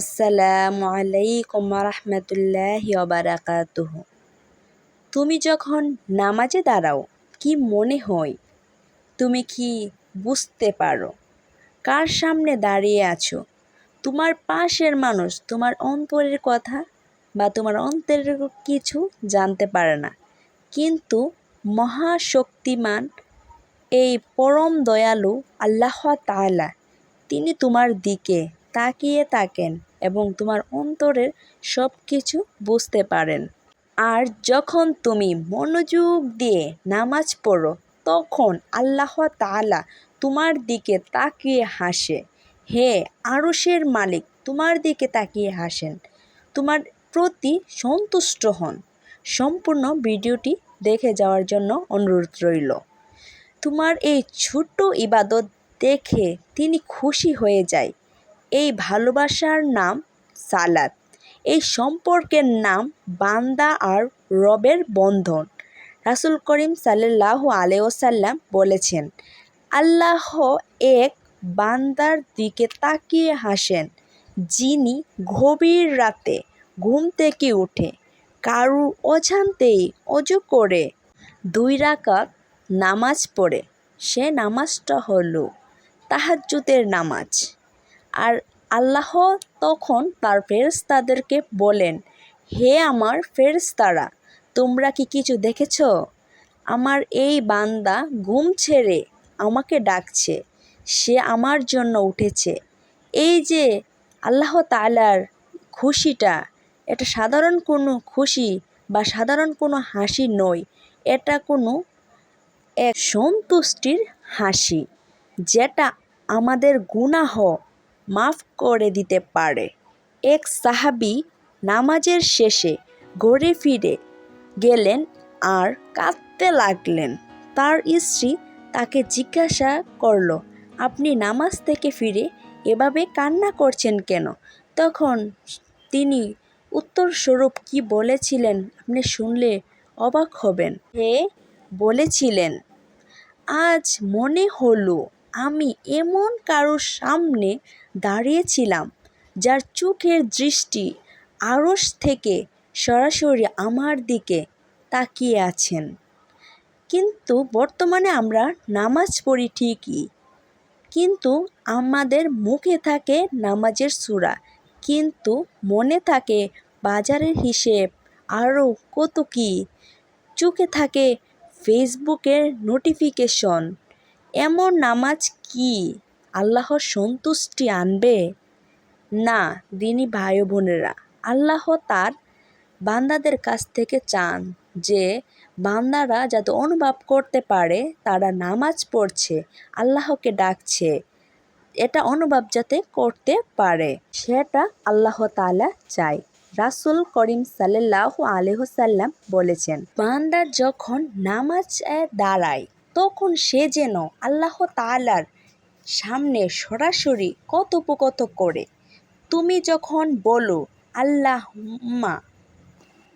আসসালামু আলাইকুম রহমতুল্লাহি বারাকাতুহ তুমি যখন নামাজে দাঁড়াও, কি মনে হয়? তুমি কি বুঝতে পারো? কার সামনে দাঁড়িয়ে আছো? তোমার পাশের মানুষ, তোমার অন্তরের কথা বা তোমার অন্তরের কিছু জানতে পারে না। কিন্তু মহাশক্তিমান এই পরম দয়ালু আল্লাহ তাআলা, তিনি তোমার দিকে তাকিয়ে থাকেন এবং তোমার অন্তরের সব কিছু বুঝতে পারেন। আর যখন তুমি মনোযোগ দিয়ে নামাজ পড়ো, তখন আল্লাহ তাআলা তোমার দিকে তাকিয়ে হাসে। হে আরশের মালিক, তোমার দিকে তাকিয়ে হাসেন। তোমার প্রতি সন্তুষ্ট হন। সম্পূর্ণ ভিডিওটি দেখে যাওয়ার জন্য অনুরোধ রইল। তোমার এই ছোট্ট ইবাদত দেখে তিনি খুশি হয়ে যায়। এই ভালোবাসার নাম সালাত। এই সম্পর্কের নাম বান্দা আর রবের বন্ধন। রাসুল করিম সাল্লাহ আলেওসাল্লাম বলেছেন, আল্লাহ এক বান্দার দিকে তাকিয়ে হাসেন, যিনি গভীর রাতে ঘুম থেকে উঠে কারু অজান্তেই অজু করে দুই রাকাত নামাজ পড়ে। সে নামাজটা হলো তাহাজ্জুদের নামাজ। আর আল্লাহ তখন তার ফেরেশতাদেরকে বলেন, হে আমার ফেরেশতারা, তোমরা কি কিছু দেখেছ? আমার এই বান্দা ঘুম ছেড়ে আমাকে ডাকছে, সে আমার জন্য উঠেছে। এই যে আল্লাহ তাআলার খুশিটা, এটা সাধারণ কোনো খুশি বা সাধারণ কোনো হাসি নয়, এটা কোনো এক সন্তুষ্টির হাসি, যেটা আমাদের গুনাহ মাফ করে দিতে পারে। এক সাহাবি নামাজের শেষে ঘরে ফিরে গেলেন আর কাঁদতে লাগলেন। তার স্ত্রী তাকে জিজ্ঞাসা করল, আপনি নামাজ থেকে ফিরে এভাবে কান্না করছেন কেন? তখন তিনি উত্তরস্বরূপ, কি বলেছিলেন আপনি শুনলে অবাক হবেন? হে, বলেছিলেন। আজ মনে হলো আমি এমন কারোর সামনে দাঁড়িয়েছিলাম যার চোখের দৃষ্টি আড়স থেকে সরাসরি আমার দিকে তাকিয়ে আছেন। কিন্তু বর্তমানে আমরা নামাজ পড়ি ঠিকই, কিন্তু আমাদের মুখে থাকে নামাজের সূরা, কিন্তু মনে থাকে বাজারের হিসেব আরও কত কী, চোখে থাকে ফেসবুকের নোটিফিকেশন। এমন নামাজ কি আল্লাহর সন্তুষ্টি আনবে? না, দিনী ভাই বোনেরা আল্লাহ তার বান্দাদের কাছ থেকে চান যে বান্দারা যাতে অনুভব করতে পারে, তারা নামাজ পড়ছে, আল্লাহকে ডাকছে, এটা অনুভব যাতে করতে পারে। সেটা আল্লাহ তাআলা চায়। রাসুল করিম সাল্লাহ আলহসাল্লাম বলেছেন, বান্দা যখন নামাজে দাঁড়ায় তখন সে যেন আল্লাহ তালার সামনে সরাসরি কথোপকথন করে, তুমি যখন বলো আল্লাহ মা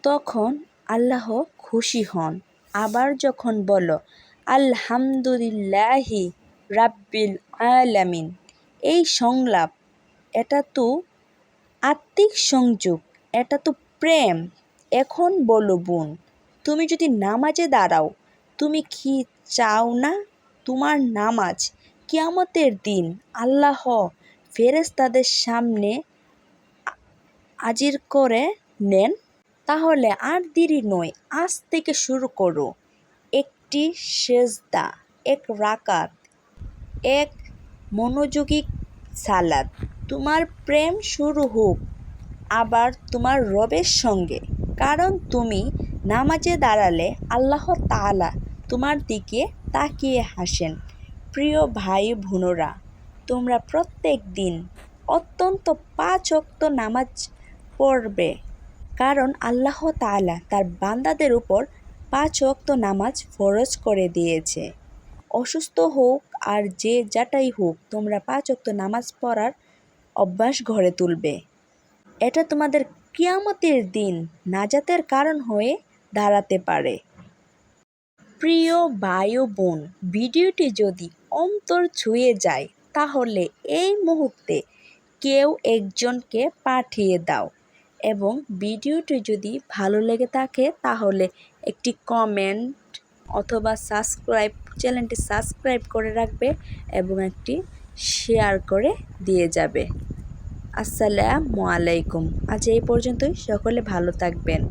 তখন আল্লাহ খুশি হন। আবার যখন বলো, আলহামদুলিল্লাহি রাব্বিল আলামিন, এই সংলাপ, এটা তো আত্মিক সংযোগ, এটা তো প্রেম। এখন বলো বোন, তুমি যদি নামাজে দাঁড়াও তুমি কি চাও না? তোমার নামাজ কিয়ামতের দিন আল্লাহ ফেরেশতাদের সামনে হাজির করে নেন। তাহলে আর দেরি নয়, আজ থেকে শুরু করো। একটি সেজদা, এক রাকাত, এক মনোযোগী সালাদ তোমার প্রেম শুরু হোক, আবার তোমার রবের সঙ্গে। কারণ তুমি নামাজে দাঁড়ালে আল্লাহ তাআলা তোমার দিকে তাকিয়ে হাসেন। প্রিয় ভাই বোনেরা, তোমরা প্রত্যেক দিন অত্যন্ত পাঁচ ওয়াক্ত নামাজ পড়বে। কারণ আল্লাহ তাআলা তার বান্দাদের উপর পাঁচ ওয়াক্ত নামাজ ফরজ করে দিয়েছে। অসুস্থ হোক আর যে যাটাই হোক, তোমরা পাঁচ ওয়াক্ত নামাজ পড়ার অভ্যাস গড়ে তুলবে। এটা তোমাদের কিয়ামতের দিন নাজাতের কারণ হয়ে দাঁড়াতে পারে। প্রিয় ভাই বোন, ভিডিওটি যদি অন্তর ছুঁয়ে যায়, তাহলে এই মুহূর্তে কেউ একজনকে পাঠিয়ে দাও এবং ভিডিওটি যদি ভালো লেগে থাকে, তাহলে একটি কমেন্ট অথবা সাবস্ক্রাইব, চ্যানেলটি সাবস্ক্রাইব করে রাখবে এবং একটি শেয়ার করে দিয়ে যাবে। আসসালামু আলাইকুম। আজ এই পর্যন্তই। সকলে ভালো থাকবেন।